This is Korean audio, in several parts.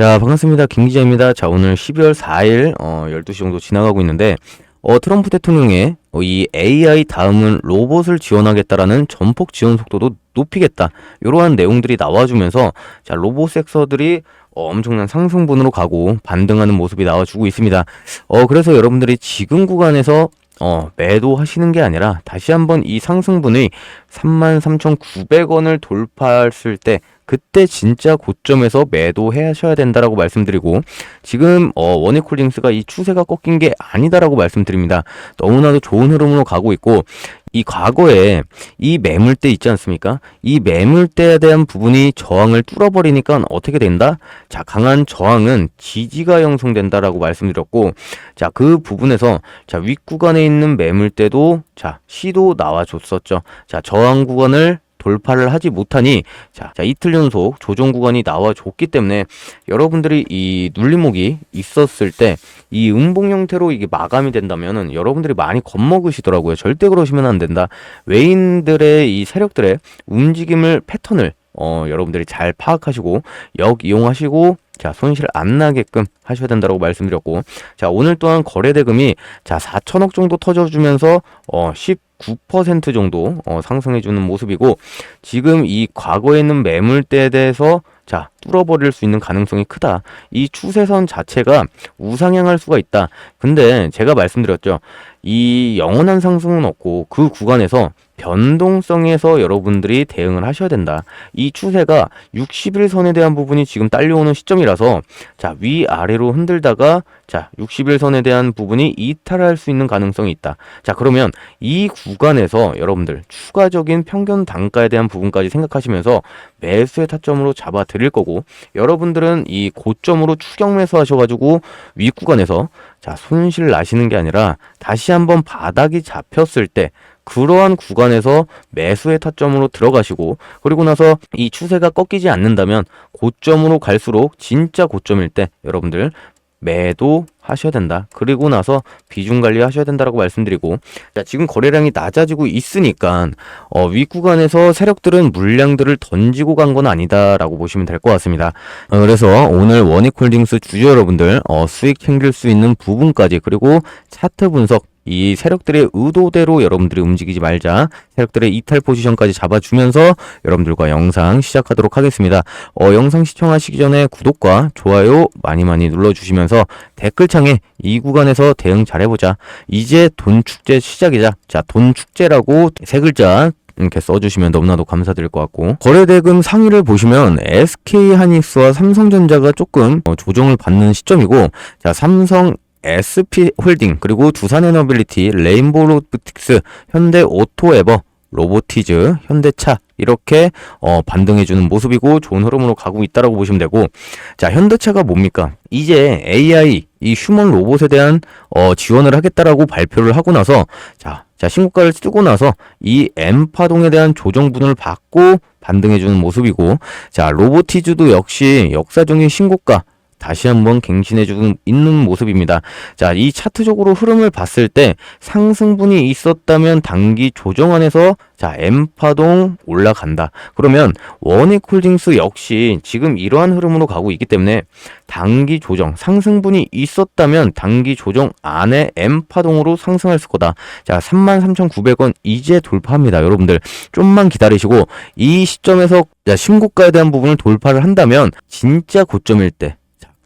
자, 반갑습니다. 김 기자입니다. 자, 오늘 12월 4일, 어, 12시 정도 지나가고 있는데, 어, 트럼프 대통령의 어, 이 AI 다음은 로봇을 지원하겠다라는 전폭 지원 속도도 높이겠다. 이러한 내용들이 나와주면서, 자, 로봇 섹터들이 어, 엄청난 상승분으로 가고 반등하는 모습이 나와주고 있습니다. 어, 그래서 여러분들이 지금 구간에서 어, 매도하시는 게 아니라 다시 한번 이 상승분이 33,900원을 돌파했을 때 그때 진짜 고점에서 매도하셔야 된다라고 말씀드리고 지금 어, 원익홀딩스가 이 추세가 꺾인 게 아니다라고 말씀드립니다. 너무나도 좋은 흐름으로 가고 있고 이 과거에 이 매물대 있지 않습니까? 이 매물대에 대한 부분이 저항을 뚫어버리니까 어떻게 된다? 자, 강한 저항은 지지가 형성된다라고 말씀드렸고, 자, 그 부분에서 자, 윗구간에 있는 매물대도 자, 시도 나와줬었죠. 자, 저항 구간을 돌파를 하지 못하니 자, 자 이틀 연속 조정 구간이 나와줬기 때문에 여러분들이 이 눌림목이 있었을 때 이 음봉 형태로 이게 마감이 된다면은 여러분들이 많이 겁먹으시더라고요. 절대 그러시면 안 된다. 외인들의 이 세력들의 움직임을 패턴을 어, 여러분들이 잘 파악하시고 역 이용하시고 자, 손실 안 나게끔 하셔야 된다고 말씀드렸고 자, 오늘 또한 거래 대금이 자, 4천억 정도 터져 주면서 어, 19% 정도 어, 상승해 주는 모습이고 지금 이 과거에 있는 매물대에 대해서 자, 뚫어버릴 수 있는 가능성이 크다. 이 추세선 자체가 우상향할 수가 있다. 근데 제가 말씀드렸죠. 이 영원한 상승은 없고 그 구간에서 변동성에서 여러분들이 대응을 하셔야 된다. 이 추세가 60일선에 대한 부분이 지금 딸려오는 시점이라서 자, 위아래로 흔들다가 자, 60일선에 대한 부분이 이탈할 수 있는 가능성이 있다. 자, 그러면 이 구간에서 여러분들 추가적인 평균 단가에 대한 부분까지 생각하시면서 매수의 타점으로 잡아 드릴 거고 여러분들은 이 고점으로 추격 매수 하셔가지고 위 구간에서 자, 손실 나시는 게 아니라 다시 한번 바닥이 잡혔을 때 그러한 구간에서 매수의 타점으로 들어가시고 그리고 나서 이 추세가 꺾이지 않는다면 고점으로 갈수록 진짜 고점일 때 여러분들 매도 하셔야 된다. 그리고 나서 비중 관리 하셔야 된다라고 말씀드리고 자, 지금 거래량이 낮아지고 있으니까 어, 윗 구간에서 세력들은 물량들을 던지고 간 건 아니다라고 보시면 될 것 같습니다. 어, 그래서 오늘 원익홀딩스 주주 여러분들 어, 수익 챙길 수 있는 부분까지 그리고 차트 분석 이 세력들의 의도대로 여러분들이 움직이지 말자. 세력들의 이탈 포지션까지 잡아주면서 여러분들과 영상 시작하도록 하겠습니다. 어, 영상 시청하시기 전에 구독과 좋아요 많이 많이 눌러주시면서 댓글창에 이 구간에서 대응 잘해보자. 이제 돈 축제 시작이자. 자, 돈 축제라고 세 글자 이렇게 써주시면 너무나도 감사드릴 것 같고 거래대금 상위를 보시면 SK 하닉스와 삼성전자가 조금 어, 조정을 받는 시점이고 자 삼성 SP 홀딩 그리고 두산에너빌리티 레인보우 로보틱스 현대 오토에버 로보티즈, 현대차 이렇게 어, 반등해주는 모습이고 좋은 흐름으로 가고 있다라고 보시면 되고 자 현대차가 뭡니까? 이제 AI 이 휴먼 로봇에 대한 어, 지원을 하겠다라고 발표를 하고 나서 자, 자 신고가를 쓰고 나서 이 M 파동에 대한 조정분을 받고 반등해주는 모습이고 자 로보티즈도 역시 역사적인 신고가 다시 한번 갱신해주고 있는 모습입니다. 자, 이 차트적으로 흐름을 봤을 때 상승분이 있었다면 단기 조정 안에서 자, 엠파동 올라간다. 그러면 원익홀딩스 역시 지금 이러한 흐름으로 가고 있기 때문에 단기 조정, 상승분이 있었다면 단기 조정 안에 엠파동으로 상승할 거다. 자, 33,900원 이제 돌파합니다. 여러분들 좀만 기다리시고 이 시점에서 자, 신고가에 대한 부분을 돌파를 한다면 진짜 고점일 때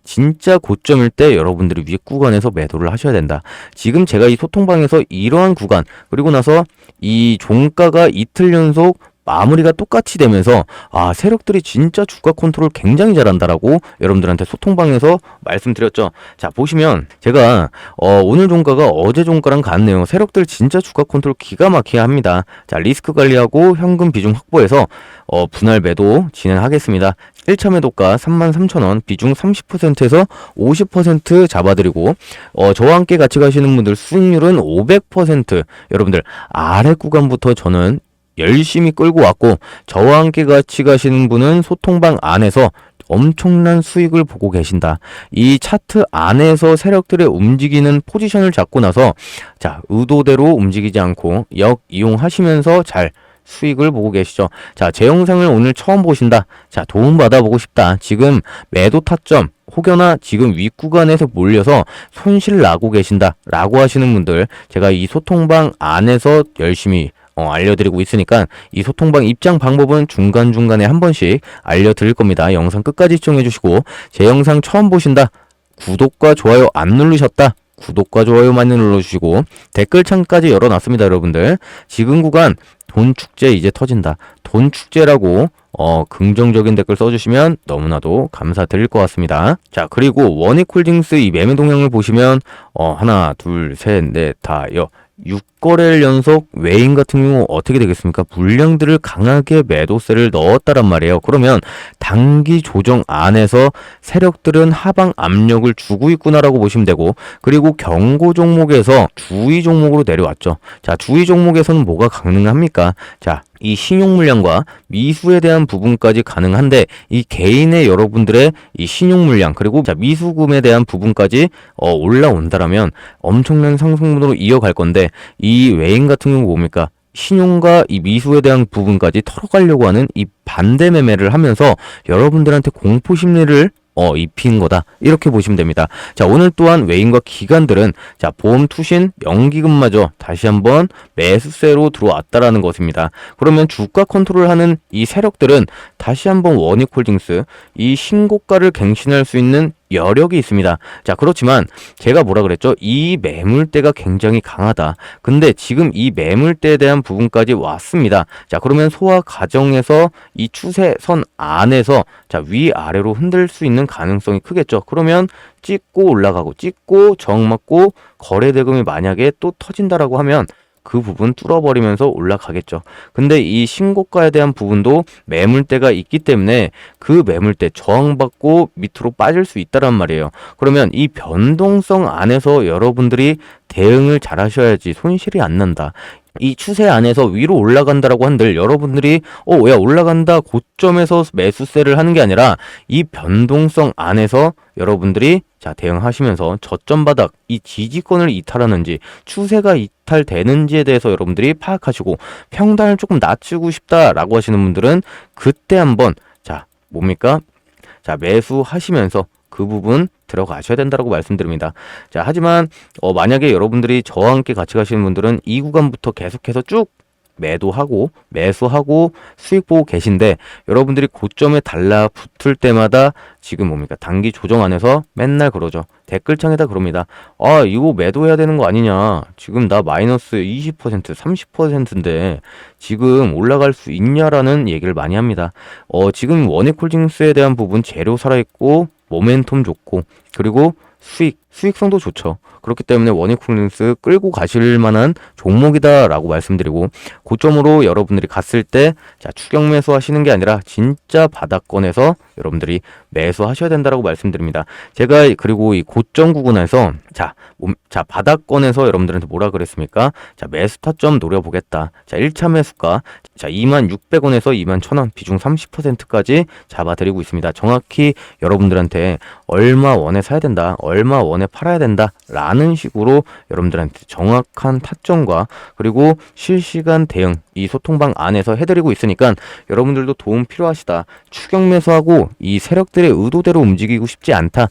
진짜 고점일 때 여러분들이 윗구간에서 매도를 하셔야 된다. 지금 제가 이 소통방에서 이러한 구간 그리고 나서 이 종가가 이틀 연속 마무리가 똑같이 되면서 아 세력들이 진짜 주가 컨트롤 굉장히 잘한다라고 여러분들한테 소통방에서 말씀드렸죠. 자 보시면 제가 어, 오늘 종가가 어제 종가랑 같네요. 세력들 진짜 주가 컨트롤 기가 막히게 합니다. 자 리스크 관리하고 현금 비중 확보해서 어, 분할 매도 진행하겠습니다. 1차 매도가 33,000원, 비중 30%에서 50% 잡아드리고, 어, 저와 함께 같이 가시는 분들 수익률은 500%. 여러분들, 아래 구간부터 저는 열심히 끌고 왔고, 저와 함께 같이 가시는 분은 소통방 안에서 엄청난 수익을 보고 계신다. 이 차트 안에서 세력들의 움직이는 포지션을 잡고 나서, 자, 의도대로 움직이지 않고 역 이용하시면서 잘 수익을 보고 계시죠. 자, 제 영상을 오늘 처음 보신다. 자, 도움 받아보고 싶다. 지금 매도 타점 혹여나 지금 윗구간에서 몰려서 손실 나고 계신다 라고 하시는 분들 제가 이 소통방 안에서 열심히 어, 알려드리고 있으니까 이 소통방 입장 방법은 중간중간에 한 번씩 알려드릴 겁니다. 영상 끝까지 시청해주시고 제 영상 처음 보신다 구독과 좋아요 안 누르셨다 구독과 좋아요 많이 눌러주시고 댓글창까지 열어놨습니다 여러분들 지금 구간 돈 축제 이제 터진다 돈 축제라고 어, 긍정적인 댓글 써주시면 너무나도 감사드릴 것 같습니다. 자, 그리고 원익홀딩스 이 매매 동향을 보시면, 어, 하나, 둘, 셋, 넷, 다, 여, 6 거래일 연속 외인 같은 경우 어떻게 되겠습니까? 물량들을 강하게 매도세를 넣었다란 말이에요. 그러면 단기 조정 안에서 세력들은 하방 압력을 주고 있구나라고 보시면 되고 그리고 경고 종목에서 주의 종목으로 내려왔죠. 자, 주의 종목에서는 뭐가 가능합니까? 자, 이 신용 물량과 미수에 대한 부분까지 가능한데 이 개인의 여러분들의 이 신용 물량 그리고 자 미수금에 대한 부분까지 어 올라온다라면 엄청난 상승분으로 이어갈 건데 이 외인 같은 경우 뭡니까? 신용과 이 미수에 대한 부분까지 털어가려고 하는 이 반대 매매를 하면서 여러분들한테 공포 심리를 어, 입힌 거다. 이렇게 보시면 됩니다. 자, 오늘 또한 외인과 기관들은 자, 보험 투신 연기금마저 다시 한번 매수세로 들어왔다라는 것입니다. 그러면 주가 컨트롤하는 이 세력들은 다시 한번 원익홀딩스 이 신고가를 갱신할 수 있는 여력이 있습니다. 자, 그렇지만 제가 뭐라 그랬죠? 이 매물대가 굉장히 강하다. 근데 지금 이 매물대에 대한 부분까지 왔습니다. 자, 그러면 소화 과정에서 이 추세선 안에서 자, 위아래로 흔들 수 있는 가능성이 크겠죠. 그러면 찍고 올라가고 찍고 정 맞고 거래 대금이 만약에 또 터진다라고 하면 그 부분 뚫어버리면서 올라가겠죠. 근데 이 신고가에 대한 부분도 매물대가 있기 때문에 그 매물대 저항받고 밑으로 빠질 수 있다란 말이에요. 그러면 이 변동성 안에서 여러분들이 대응을 잘 하셔야지 손실이 안 난다. 이 추세 안에서 위로 올라간다라고 한들 여러분들이 어 야 올라간다 고점에서 매수세를 하는 게 아니라 이 변동성 안에서 여러분들이 자 대응하시면서 저점 바닥 이 지지권을 이탈하는지 추세가 이탈되는지에 대해서 여러분들이 파악하시고 평단을 조금 낮추고 싶다라고 하시는 분들은 그때 한번 자 뭡니까 자 매수하시면서 그 부분 들어가셔야 된다고 말씀드립니다. 자, 하지만 어, 만약에 여러분들이 저와 함께 같이 가시는 분들은 이 구간부터 계속해서 쭉 매도하고 매수하고 수익 보고 계신데 여러분들이 고점에 달라붙을 때마다 지금 뭡니까? 단기 조정 안에서 맨날 그러죠. 댓글창에다 그럽니다. 아 이거 매도해야 되는 거 아니냐? 지금 나 마이너스 20% 30%인데 지금 올라갈 수 있냐라는 얘기를 많이 합니다. 어 지금 원액홀딩스에 대한 부분 재료 살아있고 모멘텀 좋고 그리고 수익 수익성도 좋죠. 그렇기 때문에 원익쿨링스 끌고 가실 만한 종목이다라고 말씀드리고 고점으로 여러분들이 갔을 때 자, 추격 매수 하시는 게 아니라 진짜 바닥권에서 여러분들이 매수하셔야 된다라고 말씀드립니다. 제가 그리고 이 고점 구간에서 자, 몸, 자, 바닥권에서 여러분들한테 뭐라 그랬습니까? 자, 매수 타점 노려보겠다. 자, 1차 매수가 자, 26,000원에서 21,000원 비중 30%까지 잡아 드리고 있습니다. 정확히 여러분들한테 얼마 원에 사야 된다. 얼마 원에 팔아야 된다라는 식으로 여러분들한테 정확한 타점과 그리고 실시간 대응 이 소통방 안에서 해드리고 있으니까 여러분들도 도움 필요하시다. 추격 매수하고 이 세력들의 의도대로 움직이고 싶지 않다.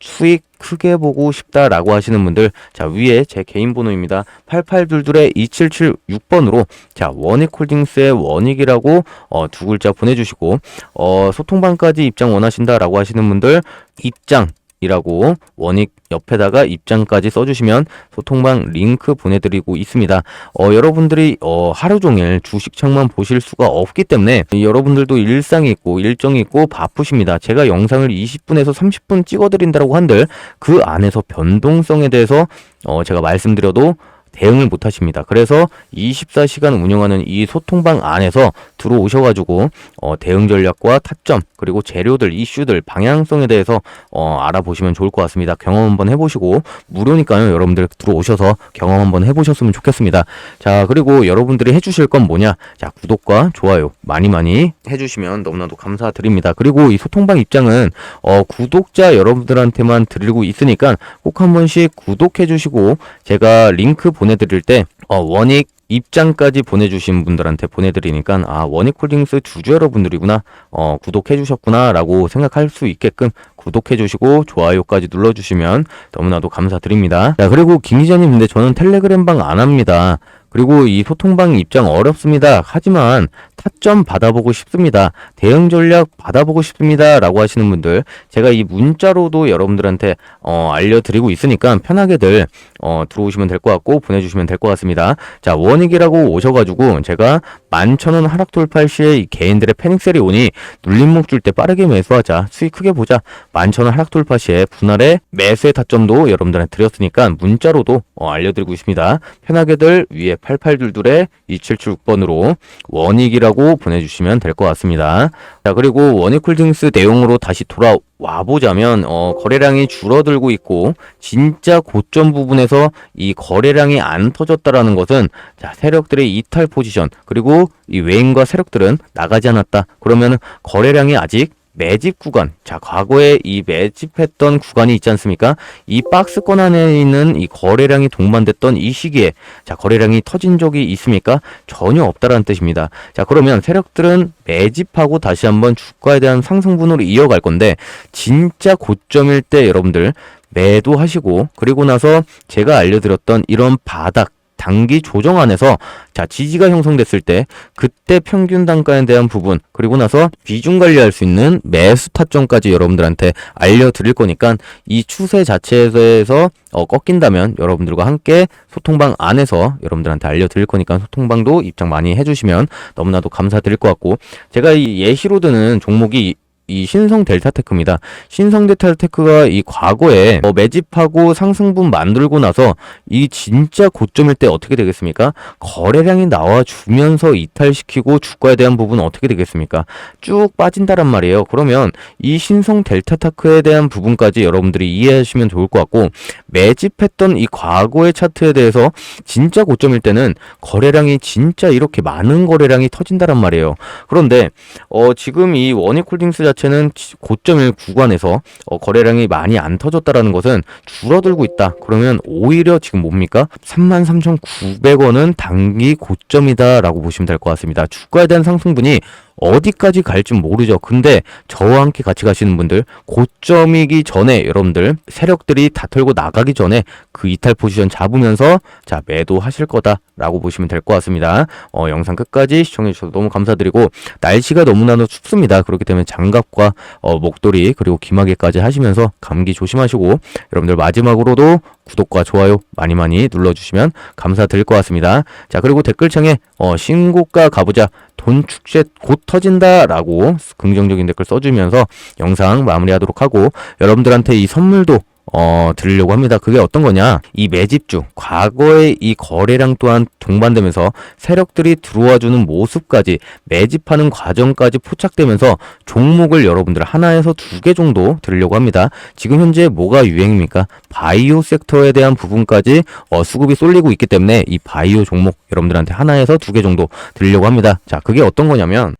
수익 크게 보고 싶다라고 하시는 분들 자 위에 제 개인 번호입니다 8822의 2776번으로 자 원익홀딩스의 원익이라고 어, 두 글자 보내주시고 어, 소통방까지 입장 원하신다라고 하시는 분들 입장 이라고 원익 옆에다가 입장까지 써주시면 소통방 링크 보내드리고 있습니다. 어, 여러분들이 어, 하루 종일 주식창만 보실 수가 없기 때문에 여러분들도 일상이 있고 일정이 있고 바쁘십니다. 제가 영상을 20분에서 30분 찍어드린다고 한들 그 안에서 변동성에 대해서 어, 제가 말씀드려도 대응을 못 하십니다. 그래서 24시간 운영하는 이 소통방 안에서 들어오셔가지고 어, 대응 전략과 타점 그리고 재료들 이슈들 방향성에 대해서 어, 알아보시면 좋을 것 같습니다. 경험 한번 해보시고 무료니까요. 여러분들 들어오셔서 경험 한번 해보셨으면 좋겠습니다. 자 그리고 여러분들이 해주실 건 뭐냐? 자 구독과 좋아요 많이 많이 해주시면 너무나도 감사드립니다. 그리고 이 소통방 입장은 어, 구독자 여러분들한테만 드리고 있으니까 꼭 한 번씩 구독해주시고 제가 링크 보 내드릴 때 어, 원익 입장까지 보내주신 분들한테 보내드리니까 아 원익홀딩스 주주 여러분들이구나 어 구독해 주셨구나 라고 생각할 수 있게끔 구독해 주시고 좋아요까지 눌러 주시면 너무나도 감사드립니다. 자, 그리고 김 기자님 근데 저는 텔레그램방 안 합니다. 그리고 이 소통방 입장 어렵습니다. 하지만 타점 받아보고 싶습니다. 대응 전략 받아보고 싶습니다. 라고 하시는 분들, 제가 이 문자로도 여러분들한테, 어, 알려드리고 있으니까 편하게들, 어, 들어오시면 될 것 같고, 보내주시면 될 것 같습니다. 자, 원익이라고 오셔가지고, 제가 만천원 하락 돌파할 시에 이 개인들의 패닉셀이 오니, 눌림목 줄 때 빠르게 매수하자. 수익 크게 보자. 만천원 하락 돌파 시에 분할의 매수의 타점도 여러분들한테 드렸으니까, 문자로도, 어, 알려드리고 있습니다. 편하게들 위에 8822에 2776번으로 원익이라고 보내주시면 될 것 같습니다. 자, 그리고 원익홀딩스 내용으로 다시 돌아와 보자면, 어, 거래량이 줄어들고 있고, 진짜 고점 부분에서 이 거래량이 안 터졌다라는 것은, 자, 세력들의 이탈 포지션, 그리고 이 외인과 세력들은 나가지 않았다. 그러면 거래량이 아직 매집 구간. 자, 과거에 이 매집했던 구간이 있지 않습니까? 이 박스권 안에 있는 이 거래량이 동반됐던 이 시기에 자, 거래량이 터진 적이 있습니까? 전혀 없다라는 뜻입니다. 자, 그러면 세력들은 매집하고 다시 한번 주가에 대한 상승분으로 이어갈 건데 진짜 고점일 때 여러분들 매도하시고 그리고 나서 제가 알려드렸던 이런 바닥 단기 조정 안에서 자 지지가 형성됐을 때 그때 평균 단가에 대한 부분 그리고 나서 비중 관리할 수 있는 매수 타점까지 여러분들한테 알려드릴 거니까 이 추세 자체에서 어, 꺾인다면 여러분들과 함께 소통방 안에서 여러분들한테 알려드릴 거니까 소통방도 입장 많이 해주시면 너무나도 감사드릴 것 같고 제가 이 예시로 드는 종목이 이 신성 델타테크입니다. 신성 델타테크가 이 과거에 어, 매집하고 상승분 만들고 나서 이 진짜 고점일 때 어떻게 되겠습니까? 거래량이 나와 주면서 이탈시키고 주가에 대한 부분은 어떻게 되겠습니까? 쭉 빠진다란 말이에요. 그러면 이 신성 델타테크에 대한 부분까지 여러분들이 이해하시면 좋을 것 같고 매집했던 이 과거의 차트에 대해서 진짜 고점일 때는 거래량이 진짜 이렇게 많은 거래량이 터진다란 말이에요. 그런데 어 지금 이 원익홀딩스 자 체는 고점일 구간에서 어, 거래량이 많이 안 터졌다라는 것은 줄어들고 있다. 그러면 오히려 지금 뭡니까? 33,900원은 단기 고점이다라고 보시면 될 것 같습니다. 주가에 대한 상승분이 어디까지 갈지 모르죠. 근데 저와 함께 같이 가시는 분들 고점이기 전에 여러분들 세력들이 다 털고 나가기 전에 그 이탈 포지션 잡으면서 자 매도하실 거다라고 보시면 될 것 같습니다. 어, 영상 끝까지 시청해 주셔서 너무 감사드리고 날씨가 너무나도 춥습니다. 그렇기 때문에 장갑과 어, 목도리 그리고 귀마개까지 하시면서 감기 조심하시고 여러분들 마지막으로도 구독과 좋아요 많이 많이 눌러주시면 감사드릴 것 같습니다. 자 그리고 댓글창에 어, 신고가 가보자 돈 축제 곧 터진다 라고 긍정적인 댓글 써주면서 영상 마무리하도록 하고 여러분들한테 이 선물도 어, 드리려고 합니다. 그게 어떤 거냐? 이 매집주, 과거의 이 거래량 또한 동반되면서 세력들이 들어와주는 모습까지 매집하는 과정까지 포착되면서 종목을 여러분들 하나에서 두 개 정도 드리려고 합니다. 지금 현재 뭐가 유행입니까? 바이오 섹터에 대한 부분까지 어, 수급이 쏠리고 있기 때문에 이 바이오 종목 여러분들한테 하나에서 두 개 정도 드리려고 합니다. 자, 그게 어떤 거냐면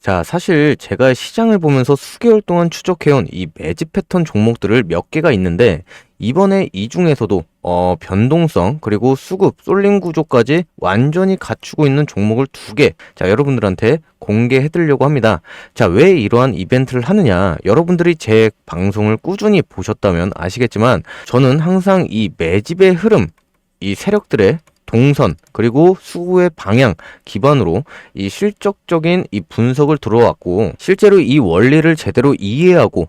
자, 사실 제가 시장을 보면서 수개월 동안 추적해온 이 매집 패턴 종목들을 몇 개가 있는데 이번에 이 중에서도 어, 변동성 그리고 수급 쏠림 구조까지 완전히 갖추고 있는 종목을 두 개. 자, 여러분들한테 공개해 드리려고 합니다. 자, 왜 이러한 이벤트를 하느냐? 여러분들이 제 방송을 꾸준히 보셨다면 아시겠지만 저는 항상 이 매집의 흐름 이 세력들의 동선 그리고 수구의 방향 기반으로 이 실적적인 이 분석을 들어왔고 실제로 이 원리를 제대로 이해하고